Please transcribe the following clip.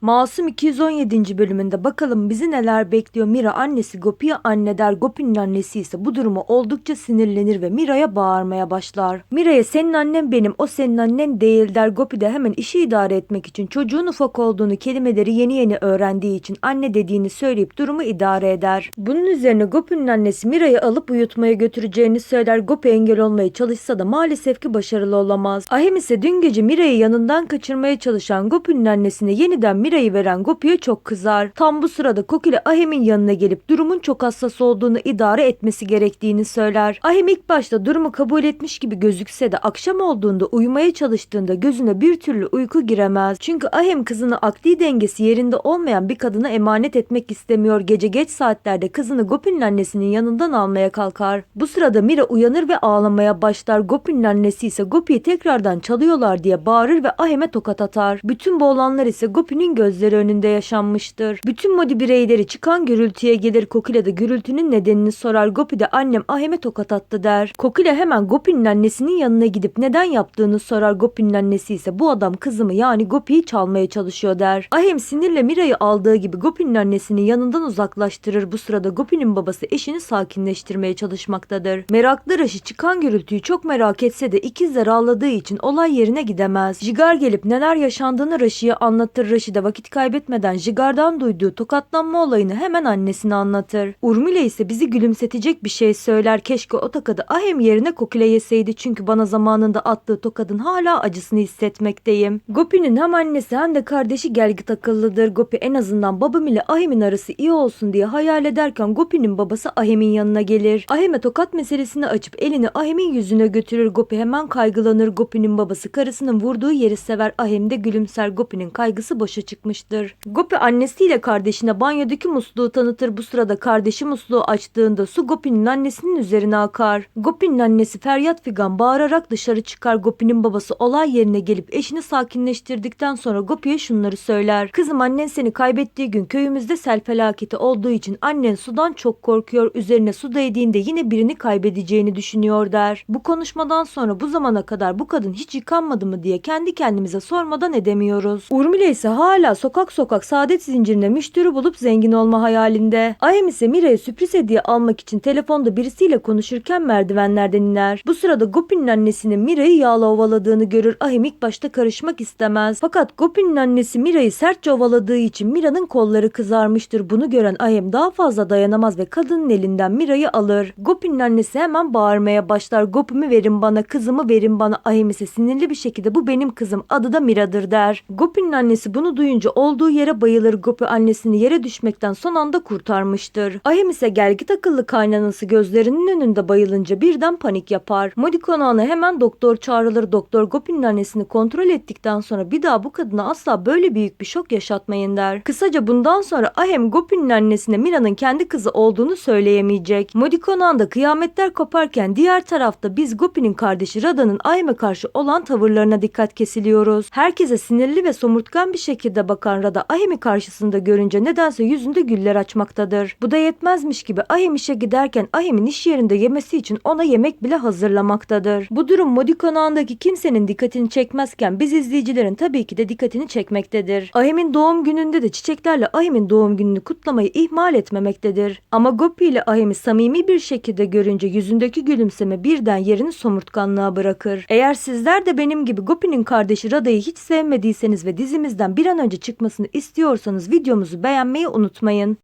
Masum 217. bölümünde bakalım bizi neler bekliyor. Mira annesi Gopi'ye anne der. Gopi'nin annesi ise bu duruma oldukça sinirlenir ve Mira'ya bağırmaya başlar. Mira'ya senin annen benim o senin annen değil der. Gopi de hemen işi idare etmek için çocuğun ufak olduğunu kelimeleri yeni yeni öğrendiği için anne dediğini söyleyip durumu idare eder. Bunun üzerine Gopi'nin annesi Mira'yı alıp uyutmaya götüreceğini söyler. Gopi engel olmaya çalışsa da maalesef ki başarılı olamaz. Ahem ise dün gece Mira'yı yanından kaçırmaya çalışan Gopi'nin annesine yeniden Mira'yı veren Gopi'ye çok kızar. Tam bu sırada Kokile Ahem'in yanına gelip durumun çok hassas olduğunu idare etmesi gerektiğini söyler. Ahem ilk başta durumu kabul etmiş gibi gözükse de akşam olduğunda uyumaya çalıştığında gözüne bir türlü uyku giremez. Çünkü Ahem kızını akli dengesi yerinde olmayan bir kadına emanet etmek istemiyor. Gece geç saatlerde kızını Gopi'nin annesinin yanından almaya kalkar. Bu sırada Mira uyanır ve ağlamaya başlar. Gopi'nin annesi ise Gopi'yi tekrardan çalıyorlar diye bağırır ve Ahem'e tokat atar. Bütün bu olanlar ise Gopi'nin gözleri önünde yaşanmıştır. Bütün modi bireyleri çıkan gürültüye gelir. Kokile de gürültünün nedenini sorar. Gopi de annem Ahem'e tokat attı der. Kokile hemen Gopi'nin annesinin yanına gidip neden yaptığını sorar. Gopi'nin annesi ise bu adam kızımı yani Gopi'yi çalmaya çalışıyor der. Ahem sinirle Mira'yı aldığı gibi Gopi'nin annesini yanından uzaklaştırır. Bu sırada Gopi'nin babası eşini sakinleştirmeye çalışmaktadır. Meraklı Raşi çıkan gürültüyü çok merak etse de ikizler ağladığı için olay yerine gidemez. Jigar gelip neler yaşandığını Raşi'ye anlatır. Raşi de vakit kaybetmeden Jigar'dan duyduğu tokatlanma olayını hemen annesine anlatır. Urmile ise bizi gülümsetecek bir şey söyler. Keşke o tokadı Ahem yerine Kokile yeseydi çünkü bana zamanında attığı tokadın hala acısını hissetmekteyim. Gopi'nin hem annesi hem de kardeşi gelgit akıllıdır. Gopi en azından babam ile Ahem'in arası iyi olsun diye hayal ederken Gopi'nin babası Ahem'in yanına gelir. Ahem'e tokat meselesini açıp elini Ahem'in yüzüne götürür. Gopi hemen kaygılanır. Gopi'nin babası karısının vurduğu yeri sever. Ahem de gülümser. Gopi'nin kaygısı boşa çıkmıştır. Gopi annesiyle kardeşine banyodaki musluğu tanıtır. Bu sırada kardeşi musluğu açtığında su Gopi'nin annesinin üzerine akar. Gopi'nin annesi feryat figan bağırarak dışarı çıkar. Gopi'nin babası olay yerine gelip eşini sakinleştirdikten sonra Gopi'ye şunları söyler. Kızım annen seni kaybettiği gün köyümüzde sel felaketi olduğu için annen sudan çok korkuyor. Üzerine su değdiğinde yine birini kaybedeceğini düşünüyor der. Bu konuşmadan sonra bu zamana kadar bu kadın hiç yıkanmadı mı diye kendi kendimize sormadan edemiyoruz. Urmile ise hala sokak sokak saadet zincirine müşteri bulup zengin olma hayalinde. Ayem ise Mira'ya sürpriz hediye almak için telefonda birisiyle konuşurken merdivenlerden iner. Bu sırada Gopi'nin annesinin Mira'yı yağla ovaladığını görür. Ahim ilk başta karışmak istemez. Fakat Gopi'nin annesi Mira'yı sertçe ovaladığı için Mira'nın kolları kızarmıştır. Bunu gören Ahim daha fazla dayanamaz ve kadının elinden Mira'yı alır. Gopi'nin annesi hemen bağırmaya başlar. Gopi'mi verin bana, kızımı verin bana. Ahim ise sinirli bir şekilde bu benim kızım, adı da Mira'dır der. Gopi'nin annesi bunu duyunca olduğu yere bayılır. Gopi annesini yere düşmekten son anda kurtarmıştır. Ahim ise gelgit akıllı kaynanası gözlerinin önünde bayılınca birden panik yapar. Modi konağına hemen doktor çağrılır. Doktor Gopi'nin annesini kontrol ettikten sonra bir daha bu kadına asla böyle büyük bir şok yaşatmayın der. Kısaca bundan sonra Ahem Gopi'nin annesine Mira'nın kendi kızı olduğunu söyleyemeyecek. Modi konağında kıyametler koparken diğer tarafta biz Gopi'nin kardeşi Rada'nın Ahem'e karşı olan tavırlarına dikkat kesiliyoruz. Herkese sinirli ve somurtkan bir şekilde bakan Rada Ahem'i karşısında görünce nedense yüzünde güller açmaktadır. Bu da yetmezmiş gibi Ahem işe giderken Ahem'in iş yerinde yemesi için ona yemek bile hazırlamaktadır. Bu durum Modi konağındaki kimsenin dikkatini çekmezken biz izleyicilerin tabii ki de dikkatini çekmektedir. Ahem'in doğum gününde de çiçeklerle Ahem'in doğum gününü kutlamayı ihmal etmemektedir. Ama Gopi ile Ahem'i samimi bir şekilde görünce yüzündeki gülümseme birden yerini somurtkanlığa bırakır. Eğer sizler de benim gibi Gopi'nin kardeşi Rada'yı hiç sevmediyseniz ve dizimizden bir an önce çıkmasını istiyorsanız videomuzu beğenmeyi unutmayın.